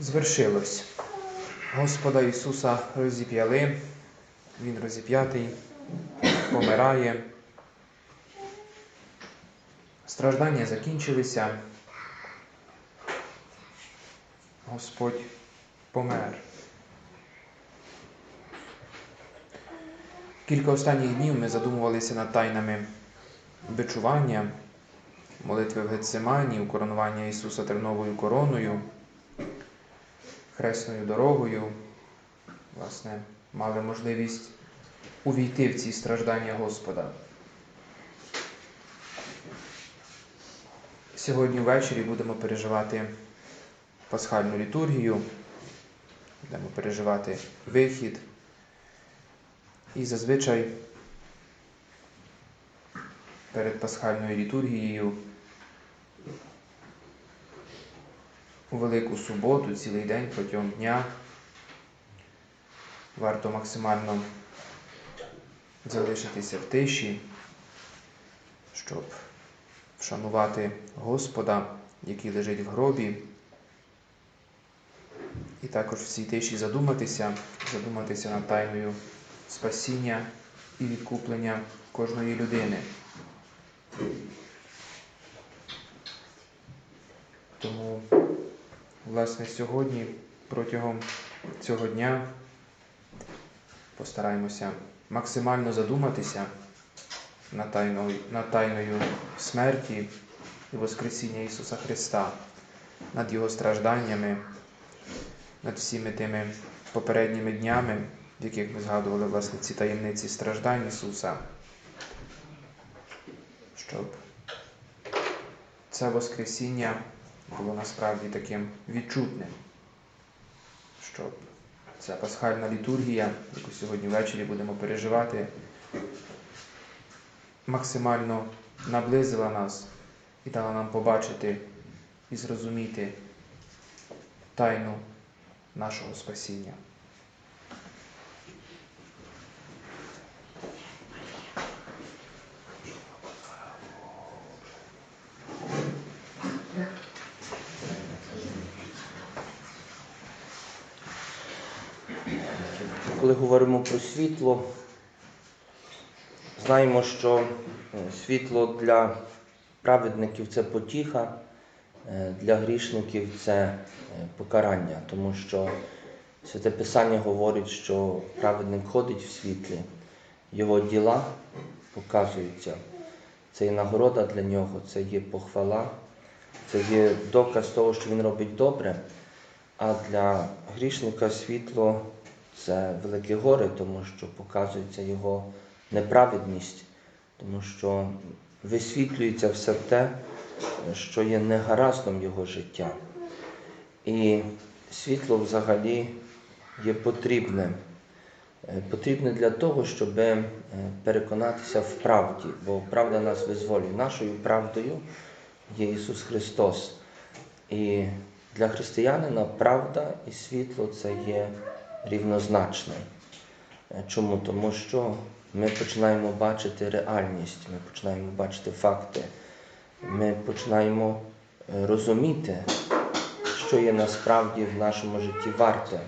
звершилось. Господа Ісуса розіп'яли, Він розіп'ятий, помирає. Страждання закінчилися. Господь помер. Кілька останніх днів ми задумувалися над тайнами бичування, молитви в Гетсимані, укоронування Ісуса терновою короною, хресною дорогою. Власне, мали можливість увійти в ці страждання Господа. Сьогодні ввечері будемо переживати пасхальну літургію, будемо переживати вихід. І зазвичай перед пасхальною літургією у Велику суботу, цілий день протягом дня варто максимально залишитися в тиші, щоб вшанувати Господа, який лежить в гробі, і також в цій тиші задуматися, задуматися над тайною спасіння і відкуплення кожної людини. Тому, власне, сьогодні, протягом цього дня, постараємося максимально задуматися над тайною, над тайною смерті і Воскресіння Ісуса Христа, над Його стражданнями, над всіми тими попередніми днями, в яких ми згадували власне ці таємниці страждань Ісуса, щоб це Воскресіння було насправді таким відчутним, щоб ця пасхальна літургія, яку сьогодні ввечері будемо переживати, максимально наблизила нас і дала нам побачити і зрозуміти тайну нашого спасіння. Коли говоримо про світло, знаємо, що е, світло для праведників це потіха, е, для грішників це е, покарання, тому що Святе Писання говорить, що праведник ходить в світлі, його діла показуються. Це є нагорода для нього, це є похвала, це є доказ того, що він робить добре. А для грішника світло це велике горе, тому що показується його неправедність, тому що висвітлюється все те, що є негараздом його життя. І світло взагалі є потрібне. Е, Потрібне для того, щоб е, переконатися в правді, бо правда нас визволює. Нашою правдою є Ісус Христос. І для християнина правда і світло це є рівнозначне. Е, Чому? Тому що ми починаємо бачити реальність, ми починаємо бачити факти, ми починаємо е, розуміти, що є насправді в нашому житті варте.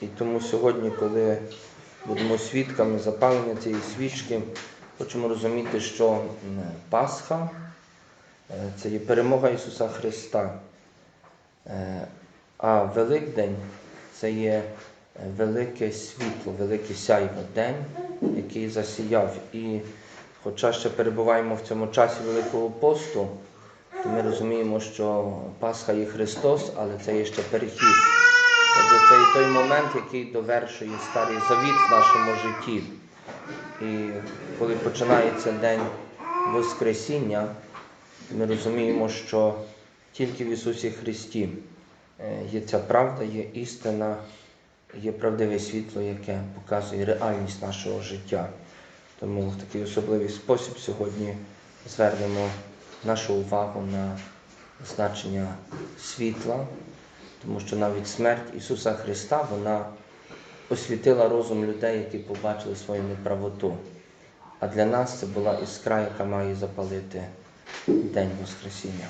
І тому сьогодні, коли будемо свідками запалення цієї свічки, хочемо розуміти, що Пасха е, це є перемога Ісуса Христа. А Великдень це є велике світло, велике сяйво, день, який засіяв. І хоча ще перебуваємо в цьому часі Великого посту, то ми розуміємо, що Пасха є Христос, але це є ще перехід. Тобто це є той момент, який довершує старий завіт в нашому житті. І коли починається день Воскресіння, ми розуміємо, що тільки в Ісусі Христі е, є ця правда, є істина, є правдиве світло, яке показує реальність нашого життя. Тому в такий особливий спосіб сьогодні звернемо нашу увагу на значення світла, тому що навіть смерть Ісуса Христа вона освітила розум людей, які побачили свою неправоту. А для нас це була іскра, яка має запалити День Воскресіння.